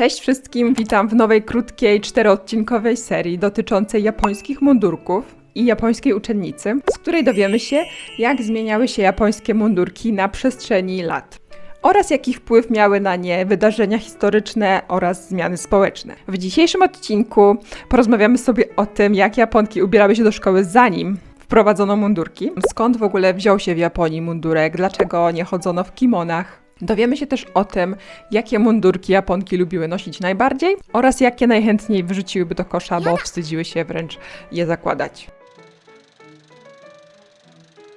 Cześć wszystkim, witam w nowej krótkiej czteroodcinkowej serii dotyczącej japońskich mundurków i japońskiej uczennicy, z której dowiemy się, jak zmieniały się japońskie mundurki na przestrzeni lat oraz jaki wpływ miały na nie wydarzenia historyczne oraz zmiany społeczne. W dzisiejszym odcinku porozmawiamy sobie o tym, jak Japonki ubierały się do szkoły zanim wprowadzono mundurki, skąd w ogóle wziął się w Japonii mundurek, dlaczego nie chodzono w kimonach. Dowiemy się też o tym, jakie mundurki Japonki lubiły nosić najbardziej oraz jakie najchętniej wyrzuciłyby do kosza, bo wstydziły się wręcz je zakładać.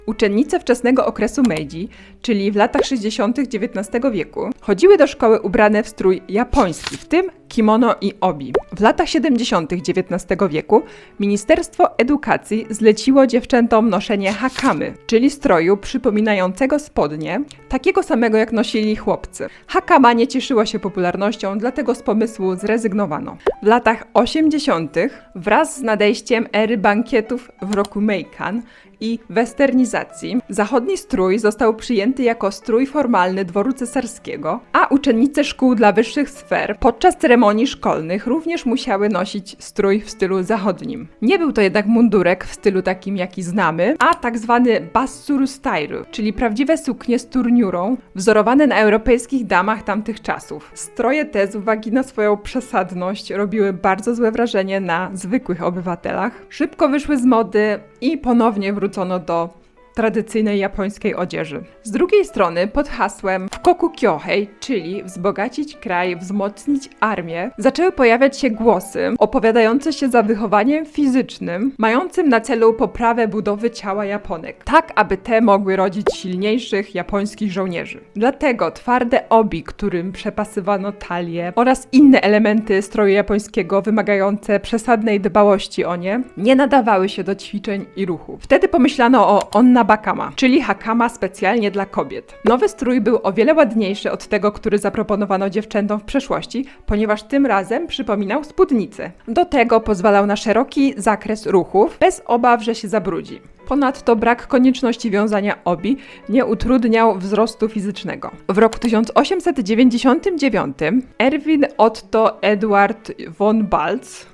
Uczennice wczesnego okresu Meiji, czyli w latach 60. XIX wieku, chodziły do szkoły ubrane w strój japoński, w tym kimono i obi. W latach 70. XIX wieku Ministerstwo Edukacji zleciło dziewczętom noszenie hakamy, czyli stroju przypominającego spodnie, takiego samego jak nosili chłopcy. Hakama nie cieszyła się popularnością, dlatego z pomysłu zrezygnowano. W latach 80. wraz z nadejściem ery bankietów w roku Meikan i westernizacji, zachodni strój został przyjęty jako strój formalny dworu cesarskiego, a uczennice szkół dla wyższych sfer podczas ceremonii szkolnych również musiały nosić strój w stylu zachodnim. Nie był to jednak mundurek w stylu takim, jaki znamy, a tak zwany bassuru style, czyli prawdziwe suknie z turniurą, wzorowane na europejskich damach tamtych czasów. Stroje te z uwagi na swoją przesadność robiły bardzo złe wrażenie na zwykłych obywatelach. Szybko wyszły z mody i ponownie wrócono do tradycyjnej japońskiej odzieży. Z drugiej strony, pod hasłem Koku Kyohei, czyli wzbogacić kraj, wzmocnić armię, zaczęły pojawiać się głosy opowiadające się za wychowaniem fizycznym, mającym na celu poprawę budowy ciała Japonek, tak aby te mogły rodzić silniejszych japońskich żołnierzy. Dlatego twarde obi, którym przepasywano talię oraz inne elementy stroju japońskiego wymagające przesadnej dbałości o nie, nie nadawały się do ćwiczeń i ruchu. Wtedy pomyślano o onna bakama, czyli hakama specjalnie dla kobiet. Nowy strój był o wiele ładniejszy od tego, który zaproponowano dziewczętom w przeszłości, ponieważ tym razem przypominał spódnicę. Do tego pozwalał na szeroki zakres ruchów, bez obaw, że się zabrudzi. Ponadto brak konieczności wiązania obi nie utrudniał wzrostu fizycznego. W roku 1899 Erwin Otto Eduard von Balz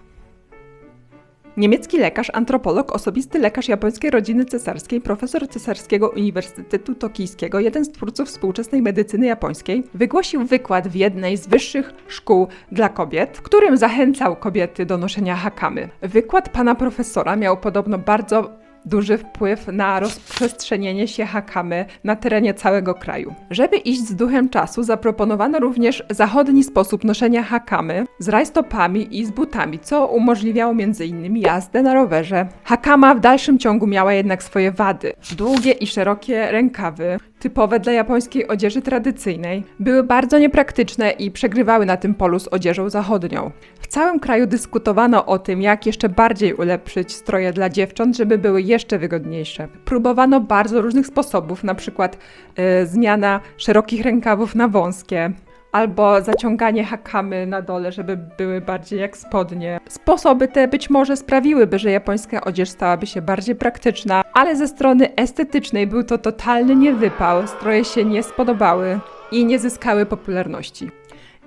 Niemiecki lekarz, antropolog, osobisty lekarz japońskiej rodziny cesarskiej, profesor Cesarskiego Uniwersytetu Tokijskiego, jeden z twórców współczesnej medycyny japońskiej, wygłosił wykład w jednej z wyższych szkół dla kobiet, w którym zachęcał kobiety do noszenia hakamy. Wykład pana profesora miał podobno bardzo duży wpływ na rozprzestrzenienie się hakamy na terenie całego kraju. Żeby iść z duchem czasu, zaproponowano również zachodni sposób noszenia hakamy z rajstopami i z butami, co umożliwiało m.in. jazdę na rowerze. Hakama w dalszym ciągu miała jednak swoje wady. Długie i szerokie rękawy, typowe dla japońskiej odzieży tradycyjnej, były bardzo niepraktyczne i przegrywały na tym polu z odzieżą zachodnią. W całym kraju dyskutowano o tym, jak jeszcze bardziej ulepszyć stroje dla dziewcząt, żeby były jeszcze wygodniejsze. Próbowano bardzo różnych sposobów, na przykład e, zmiana szerokich rękawów na wąskie, albo zaciąganie hakamy na dole, żeby były bardziej jak spodnie. Sposoby te być może sprawiłyby, że japońska odzież stałaby się bardziej praktyczna, ale ze strony estetycznej był to totalny niewypał, stroje się nie spodobały i nie zyskały popularności.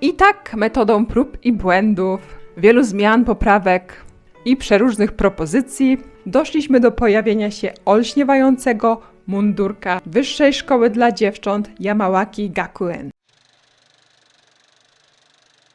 I tak metodą prób i błędów, wielu zmian, poprawek i przeróżnych propozycji doszliśmy do pojawienia się olśniewającego mundurka Wyższej Szkoły dla Dziewcząt Yamawaki Gakuen.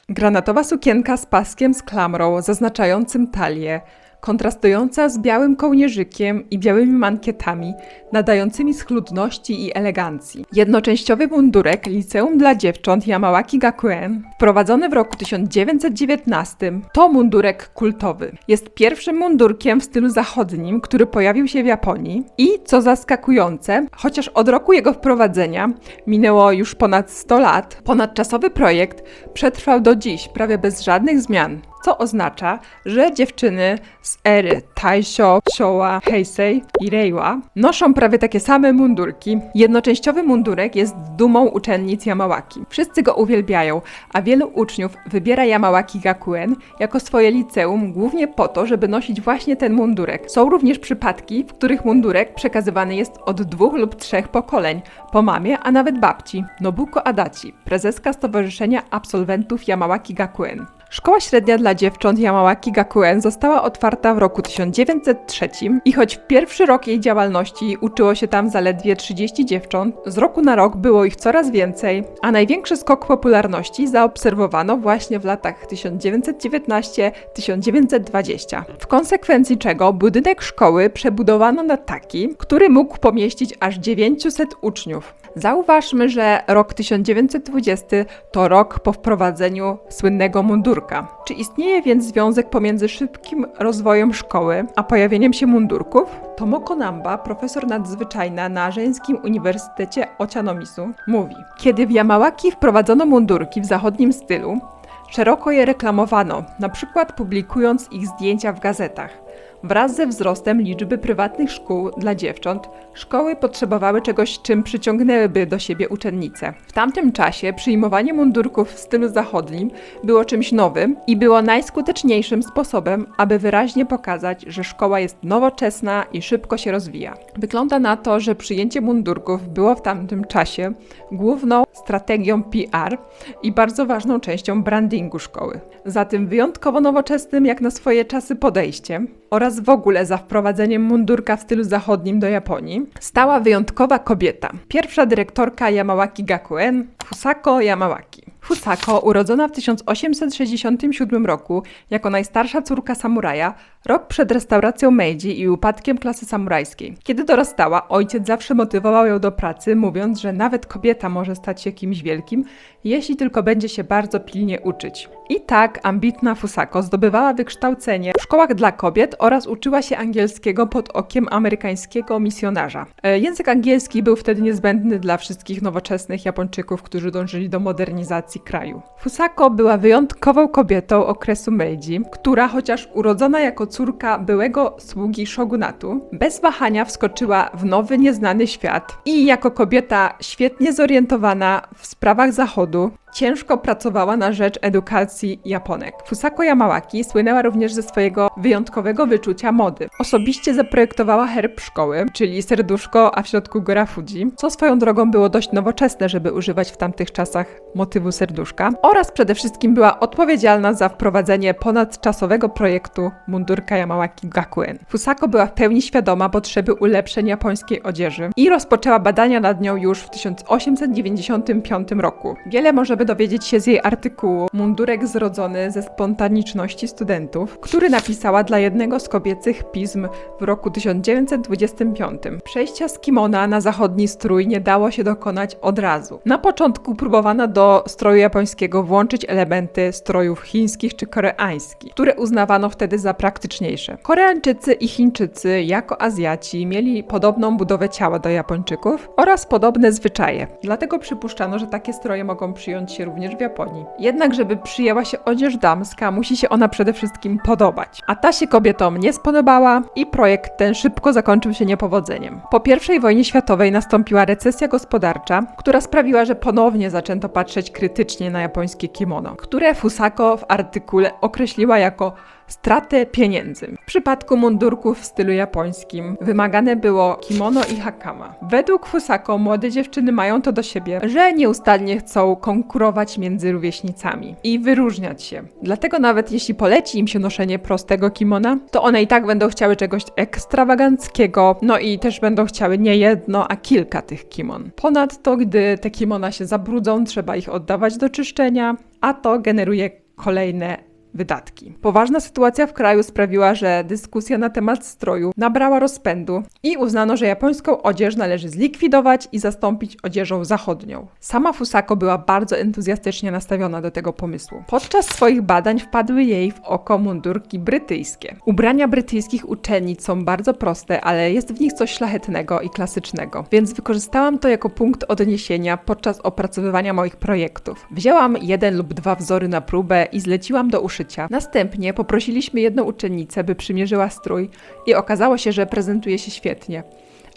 Granatowa sukienka z paskiem z klamrą zaznaczającym talię, kontrastująca z białym kołnierzykiem i białymi mankietami, nadającymi schludności i elegancji. Jednoczęściowy mundurek Liceum dla Dziewcząt Yamawaki Gakuen, wprowadzony w roku 1919, to mundurek kultowy. Jest pierwszym mundurkiem w stylu zachodnim, który pojawił się w Japonii i, co zaskakujące, chociaż od roku jego wprowadzenia minęło już ponad 100 lat, ponadczasowy projekt przetrwał do dziś prawie bez żadnych zmian. Co oznacza, że dziewczyny z ery Taisho, Showa, Heisei i Reiwa noszą prawie takie same mundurki. Jednoczęściowy mundurek jest dumą uczennic Yamawaki. Wszyscy go uwielbiają, a wielu uczniów wybiera Yamawaki Gakuen jako swoje liceum głównie po to, żeby nosić właśnie ten mundurek. Są również przypadki, w których mundurek przekazywany jest od dwóch lub trzech pokoleń, po mamie, a nawet babci. Nobuko Adachi, prezeska Stowarzyszenia Absolwentów Yamawaki Gakuen. Szkoła średnia dla dziewcząt Yamawaki Gakuen została otwarta w roku 1903 i choć w pierwszy rok jej działalności uczyło się tam zaledwie 30 dziewcząt, z roku na rok było ich coraz więcej, a największy skok popularności zaobserwowano właśnie w latach 1919-1920. W konsekwencji czego budynek szkoły przebudowano na taki, który mógł pomieścić aż 900 uczniów. Zauważmy, że rok 1920 to rok po wprowadzeniu słynnego mundurka. Czy istnieje więc związek pomiędzy szybkim rozwojem szkoły a pojawieniem się mundurków? Tomoko Namba, profesor nadzwyczajna na Żeńskim Uniwersytecie Ochanomisu, mówi: Kiedy w Yamawaki wprowadzono mundurki w zachodnim stylu, szeroko je reklamowano, na przykład publikując ich zdjęcia w gazetach. Wraz ze wzrostem liczby prywatnych szkół dla dziewcząt, szkoły potrzebowały czegoś, czym przyciągnęłyby do siebie uczennice. W tamtym czasie przyjmowanie mundurków w stylu zachodnim było czymś nowym i było najskuteczniejszym sposobem, aby wyraźnie pokazać, że szkoła jest nowoczesna i szybko się rozwija. Wygląda na to, że przyjęcie mundurków było w tamtym czasie główną strategią PR i bardzo ważną częścią brandingu szkoły. Za tym wyjątkowo nowoczesnym jak na swoje czasy podejściem oraz w ogóle za wprowadzeniem mundurka w stylu zachodnim do Japonii stała wyjątkowa kobieta. Pierwsza dyrektorka Yamawaki Gakuen, Fusako Yamawaki. Fusako, urodzona w 1867 roku jako najstarsza córka samuraja, rok przed restauracją Meiji i upadkiem klasy samurajskiej. Kiedy dorastała, ojciec zawsze motywował ją do pracy, mówiąc, że nawet kobieta może stać się kimś wielkim, jeśli tylko będzie się bardzo pilnie uczyć. I tak ambitna Fusako zdobywała wykształcenie w szkołach dla kobiet oraz uczyła się angielskiego pod okiem amerykańskiego misjonarza. E, Język angielski był wtedy niezbędny dla wszystkich nowoczesnych Japończyków, którzy dążyli do modernizacji kraju. Fusako była wyjątkową kobietą okresu Meiji, która chociaż urodzona jako córka byłego sługi shogunatu, bez wahania wskoczyła w nowy, nieznany świat i jako kobieta świetnie zorientowana w sprawach zachodu, ciężko pracowała na rzecz edukacji Japonek. Fusako Yamawaki słynęła również ze swojego wyjątkowego wyczucia mody. Osobiście zaprojektowała herb szkoły, czyli serduszko, a w środku góra Fuji, co swoją drogą było dość nowoczesne, żeby używać w tamtych czasach motywu serduszka, oraz przede wszystkim była odpowiedzialna za wprowadzenie ponadczasowego projektu mundurka Yamawaki Gakuen. Fusako była w pełni świadoma potrzeby ulepszeń japońskiej odzieży i rozpoczęła badania nad nią już w 1895 roku. Wiele może by dowiedzieć się z jej artykułu Mundurek zrodzony ze spontaniczności studentów, który napisała dla jednego z kobiecych pism w roku 1925. Przejścia z kimona na zachodni strój nie dało się dokonać od razu. Na początku próbowano do stroju japońskiego włączyć elementy strojów chińskich czy koreańskich, które uznawano wtedy za praktyczniejsze. Koreańczycy i Chińczycy jako Azjaci mieli podobną budowę ciała do Japończyków oraz podobne zwyczaje. Dlatego przypuszczano, że takie stroje mogą przyjąć się również w Japonii. Jednak, żeby przyjęła się odzież damska, musi się ona przede wszystkim podobać. A ta się kobietom nie spodobała i projekt ten szybko zakończył się niepowodzeniem. Po I wojnie światowej nastąpiła recesja gospodarcza, która sprawiła, że ponownie zaczęto patrzeć krytycznie na japońskie kimono, które Fusako w artykule określiła jako stratę pieniędzy. W przypadku mundurków w stylu japońskim wymagane było kimono i hakama. Według Fusako młode dziewczyny mają to do siebie, że nieustannie chcą konkurować między rówieśnicami i wyróżniać się. Dlatego nawet jeśli poleci im się noszenie prostego kimona, to one i tak będą chciały czegoś ekstrawaganckiego, no i też będą chciały nie jedno, a kilka tych kimon. Ponadto, gdy te kimona się zabrudzą, trzeba ich oddawać do czyszczenia, a to generuje kolejne wydatki. Poważna sytuacja w kraju sprawiła, że dyskusja na temat stroju nabrała rozpędu i uznano, że japońską odzież należy zlikwidować i zastąpić odzieżą zachodnią. Sama Fusako była bardzo entuzjastycznie nastawiona do tego pomysłu. Podczas swoich badań wpadły jej w oko mundurki brytyjskie. Ubrania brytyjskich uczennic są bardzo proste, ale jest w nich coś szlachetnego i klasycznego, więc wykorzystałam to jako punkt odniesienia podczas opracowywania moich projektów. Wzięłam jeden lub dwa wzory na próbę i zleciłam do uszycia szycia. Następnie poprosiliśmy jedną uczennicę, by przymierzyła strój i okazało się, że prezentuje się świetnie.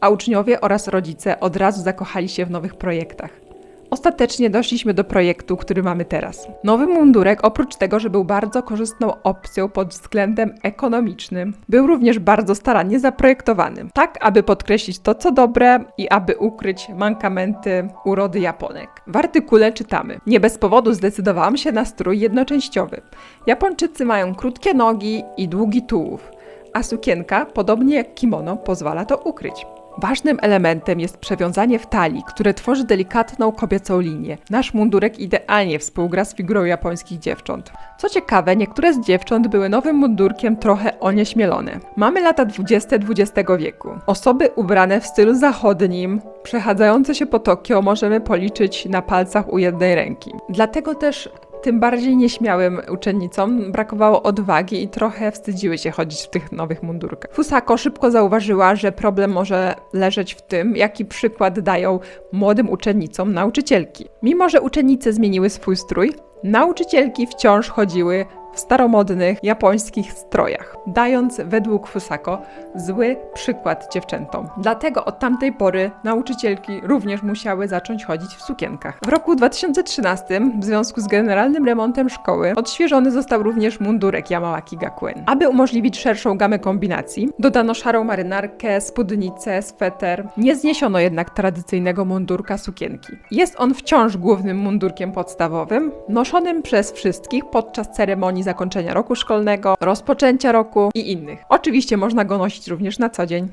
A uczniowie oraz rodzice od razu zakochali się w nowych projektach. Ostatecznie doszliśmy do projektu, który mamy teraz. Nowy mundurek, oprócz tego, że był bardzo korzystną opcją pod względem ekonomicznym, był również bardzo starannie zaprojektowany, tak aby podkreślić to, co dobre i aby ukryć mankamenty urody Japonek. W artykule czytamy: Nie bez powodu zdecydowałam się na strój jednoczęściowy. Japończycy mają krótkie nogi i długi tułów, a sukienka, podobnie jak kimono, pozwala to ukryć. Ważnym elementem jest przewiązanie w talii, które tworzy delikatną kobiecą linię. Nasz mundurek idealnie współgra z figurą japońskich dziewcząt. Co ciekawe, niektóre z dziewcząt były nowym mundurkiem trochę onieśmielone. Mamy lata 20 XX wieku. Osoby ubrane w stylu zachodnim, przechadzające się po Tokio możemy policzyć na palcach u jednej ręki. Dlatego też tym bardziej nieśmiałym uczennicom brakowało odwagi i trochę wstydziły się chodzić w tych nowych mundurkach. Fusako szybko zauważyła, że problem może leżeć w tym, jaki przykład dają młodym uczennicom nauczycielki. Mimo, że uczennice zmieniły swój strój, nauczycielki wciąż chodziły w staromodnych japońskich strojach, dając według Fusako zły przykład dziewczętom. Dlatego od tamtej pory nauczycielki również musiały zacząć chodzić w sukienkach. W roku 2013 w związku z generalnym remontem szkoły odświeżony został również mundurek Yamawaki Gakuen. Aby umożliwić szerszą gamę kombinacji, dodano szarą marynarkę, spódnicę, sweter. Nie zniesiono jednak tradycyjnego mundurka sukienki. Jest on wciąż głównym mundurkiem podstawowym, noszonym przez wszystkich podczas ceremonii zakończenia roku szkolnego, rozpoczęcia roku i innych. Oczywiście można go nosić również na co dzień.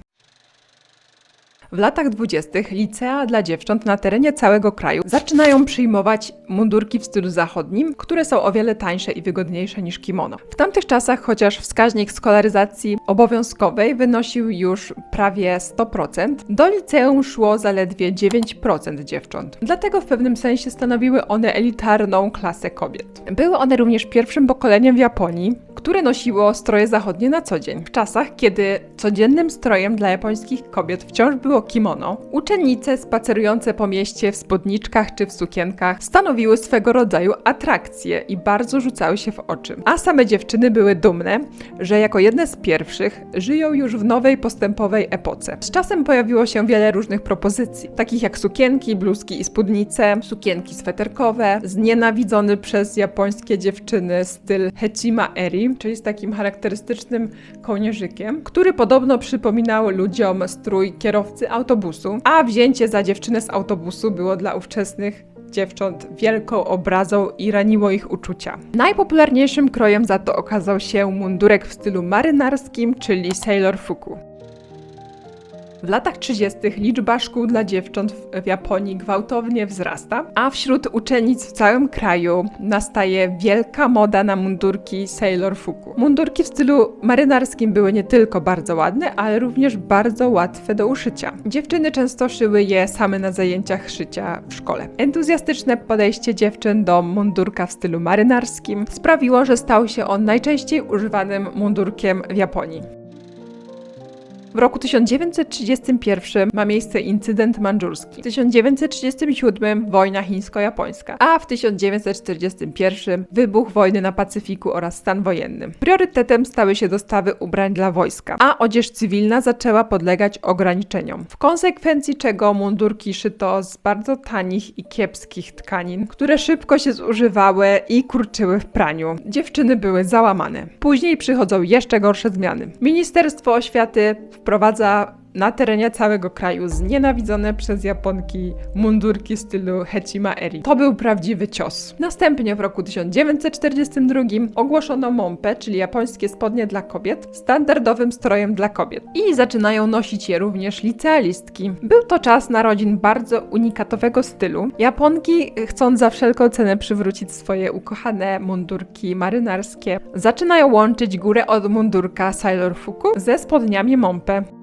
W latach dwudziestych licea dla dziewcząt na terenie całego kraju zaczynają przyjmować mundurki w stylu zachodnim, które są o wiele tańsze i wygodniejsze niż kimono. W tamtych czasach, chociaż wskaźnik skolaryzacji obowiązkowej wynosił już prawie 100%, do liceum szło zaledwie 9% dziewcząt. Dlatego w pewnym sensie stanowiły one elitarną klasę kobiet. Były one również pierwszym pokoleniem w Japonii, które nosiło stroje zachodnie na co dzień. W czasach, kiedy codziennym strojem dla japońskich kobiet wciąż było kimono, uczennice spacerujące po mieście w spódniczkach czy w sukienkach stanowiły swego rodzaju atrakcję i bardzo rzucały się w oczy. A same dziewczyny były dumne, że jako jedne z pierwszych żyją już w nowej postępowej epoce. Z czasem pojawiło się wiele różnych propozycji, takich jak sukienki, bluzki i spódnice, sukienki sweterkowe, znienawidzony przez japońskie dziewczyny styl hechima eri, czyli z takim charakterystycznym kołnierzykiem, który podobno przypominał ludziom strój kierowcy autobusu, a wzięcie za dziewczynę z autobusu było dla ówczesnych dziewcząt wielką obrazą i raniło ich uczucia. Najpopularniejszym krojem za to okazał się mundurek w stylu marynarskim, czyli Sailor Fuku. W latach 30. liczba szkół dla dziewcząt w- Japonii gwałtownie wzrasta, a wśród uczennic w całym kraju nastaje wielka moda na mundurki Sailor Fuku. Mundurki w stylu marynarskim były nie tylko bardzo ładne, ale również bardzo łatwe do uszycia. Dziewczyny często szyły je same na zajęciach szycia w szkole. Entuzjastyczne podejście dziewczyn do mundurka w stylu marynarskim sprawiło, że stał się on najczęściej używanym mundurkiem w Japonii. W roku 1931 ma miejsce incydent mandżurski. W 1937 wojna chińsko-japońska, a w 1941 wybuch wojny na Pacyfiku oraz stan wojenny. Priorytetem stały się dostawy ubrań dla wojska, a odzież cywilna zaczęła podlegać ograniczeniom. W konsekwencji czego mundurki szyto z bardzo tanich i kiepskich tkanin, które szybko się zużywały i kurczyły w praniu. Dziewczyny były załamane. Później przychodzą jeszcze gorsze zmiany. Ministerstwo Oświaty wprowadza na terenie całego kraju znienawidzone przez Japonki mundurki stylu Hechima Eri. To był prawdziwy cios. Następnie w roku 1942 ogłoszono mompę, czyli japońskie spodnie dla kobiet, standardowym strojem dla kobiet. I zaczynają nosić je również licealistki. Był to czas narodzin bardzo unikatowego stylu. Japonki, chcąc za wszelką cenę przywrócić swoje ukochane mundurki marynarskie, zaczynają łączyć górę od mundurka Sailor Fuku ze spodniami mompę.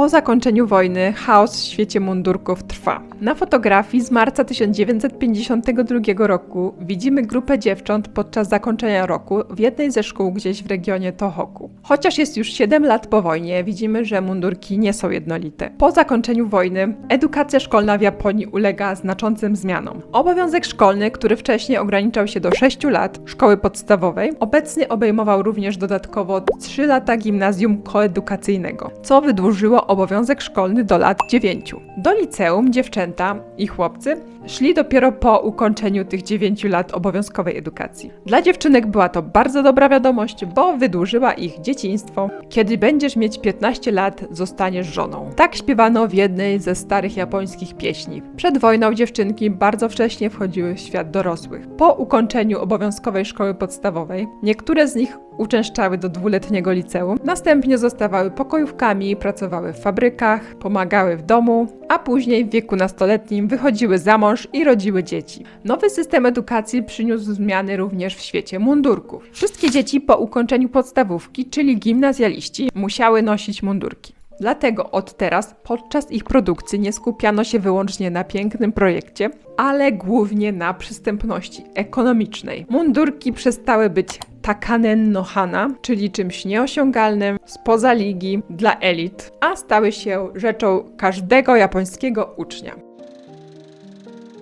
Po zakończeniu wojny chaos w świecie mundurków trwa. Na fotografii z marca 1952 roku widzimy grupę dziewcząt podczas zakończenia roku w jednej ze szkół gdzieś w regionie Tohoku. Chociaż jest już 7 lat po wojnie, widzimy, że mundurki nie są jednolite. Po zakończeniu wojny edukacja szkolna w Japonii ulega znaczącym zmianom. Obowiązek szkolny, który wcześniej ograniczał się do 6 lat szkoły podstawowej, obecnie obejmował również dodatkowo 3 lata gimnazjum koedukacyjnego, co wydłużyło obowiązek szkolny do lat 9. Do liceum dziewczęta i chłopcy szli dopiero po ukończeniu tych 9 lat obowiązkowej edukacji. Dla dziewczynek była to bardzo dobra wiadomość, bo wydłużyła ich dzieciństwo. Kiedy będziesz mieć 15 lat, zostaniesz żoną. Tak śpiewano w jednej ze starych japońskich pieśni. Przed wojną dziewczynki bardzo wcześnie wchodziły w świat dorosłych. Po ukończeniu obowiązkowej szkoły podstawowej, niektóre z nich uczęszczały do dwuletniego liceum, następnie zostawały pokojówkami, pracowały w fabrykach, pomagały w domu, a później w wieku nastoletnim wychodziły za mąż i rodziły dzieci. Nowy system edukacji przyniósł zmiany również w świecie mundurków. Wszystkie dzieci po ukończeniu podstawówki, czyli gimnazjaliści, musiały nosić mundurki. Dlatego od teraz podczas ich produkcji nie skupiano się wyłącznie na pięknym projekcie, ale głównie na przystępności ekonomicznej. Mundurki przestały być takanen no hana, czyli czymś nieosiągalnym, spoza ligi, dla elit, a stały się rzeczą każdego japońskiego ucznia.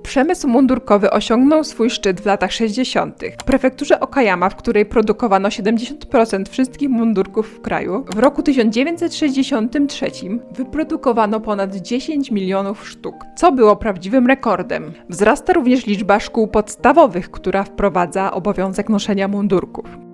Przemysł mundurkowy osiągnął swój szczyt w latach 60. W prefekturze Okayama, w której produkowano 70% wszystkich mundurków w kraju, w roku 1963 wyprodukowano ponad 10 milionów sztuk, co było prawdziwym rekordem. Wzrasta również liczba szkół podstawowych, która wprowadza obowiązek noszenia mundurków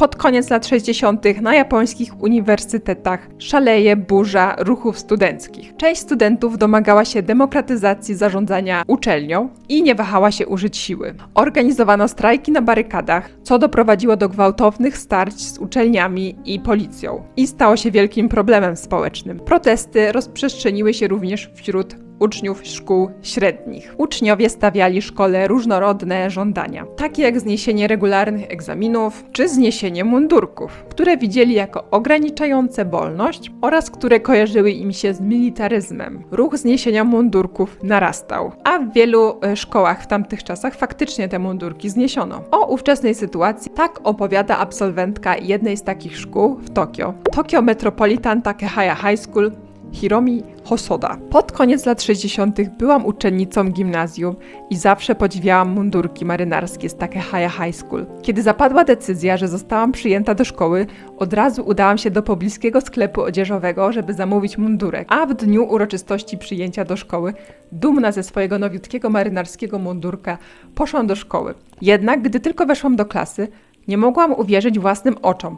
pod koniec lat 60. na japońskich uniwersytetach szaleje burza ruchów studenckich. Część studentów domagała się demokratyzacji zarządzania uczelnią i nie wahała się użyć siły. Organizowano strajki na barykadach, co doprowadziło do gwałtownych starć z uczelniami i policją i stało się wielkim problemem społecznym. Protesty rozprzestrzeniły się również wśród uczniów szkół średnich. Uczniowie stawiali szkole różnorodne żądania, takie jak zniesienie regularnych egzaminów czy zniesienie mundurków, które widzieli jako ograniczające wolność oraz które kojarzyły im się z militaryzmem. Ruch zniesienia mundurków narastał, a w wielu e, szkołach w tamtych czasach faktycznie te mundurki zniesiono. O ówczesnej sytuacji tak opowiada absolwentka jednej z takich szkół w Tokio. Tokyo Metropolitan Takehaya High School Hiromi Hosoda. Pod koniec lat 60. byłam uczennicą gimnazjum i zawsze podziwiałam mundurki marynarskie z Takehaya High School. Kiedy zapadła decyzja, że zostałam przyjęta do szkoły, od razu udałam się do pobliskiego sklepu odzieżowego, żeby zamówić mundurek. A w dniu uroczystości przyjęcia do szkoły, dumna ze swojego nowiutkiego marynarskiego mundurka, poszłam do szkoły. Jednak, gdy tylko weszłam do klasy, nie mogłam uwierzyć własnym oczom.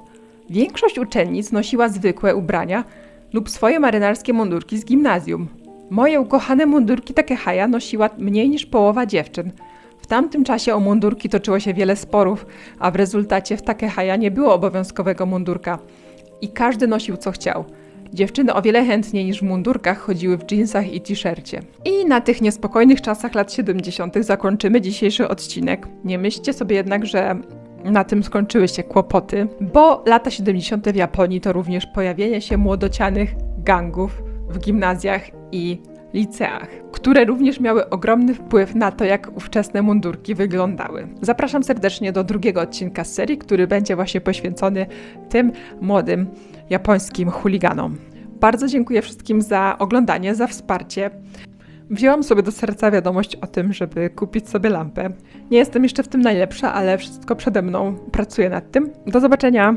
Większość uczennic nosiła zwykłe ubrania, lub swoje marynarskie mundurki z gimnazjum. Moje ukochane mundurki Takehaja nosiła mniej niż połowa dziewczyn. W tamtym czasie o mundurki toczyło się wiele sporów, a w rezultacie w Takehaja nie było obowiązkowego mundurka i każdy nosił co chciał. Dziewczyny o wiele chętniej niż w mundurkach chodziły w jeansach i t-shircie. I na tych niespokojnych czasach lat 70. zakończymy dzisiejszy odcinek. Nie myślcie sobie jednak, że na tym skończyły się kłopoty, bo lata 70. w Japonii to również pojawienie się młodocianych gangów w gimnazjach i liceach, które również miały ogromny wpływ na to, jak ówczesne mundurki wyglądały. Zapraszam serdecznie do drugiego odcinka z serii, który będzie właśnie poświęcony tym młodym japońskim chuliganom. Bardzo dziękuję wszystkim za oglądanie, za wsparcie. Wzięłam sobie do serca wiadomość o tym, żeby kupić sobie lampę. Nie jestem jeszcze w tym najlepsza, ale wszystko przede mną. Pracuję nad tym. Do zobaczenia!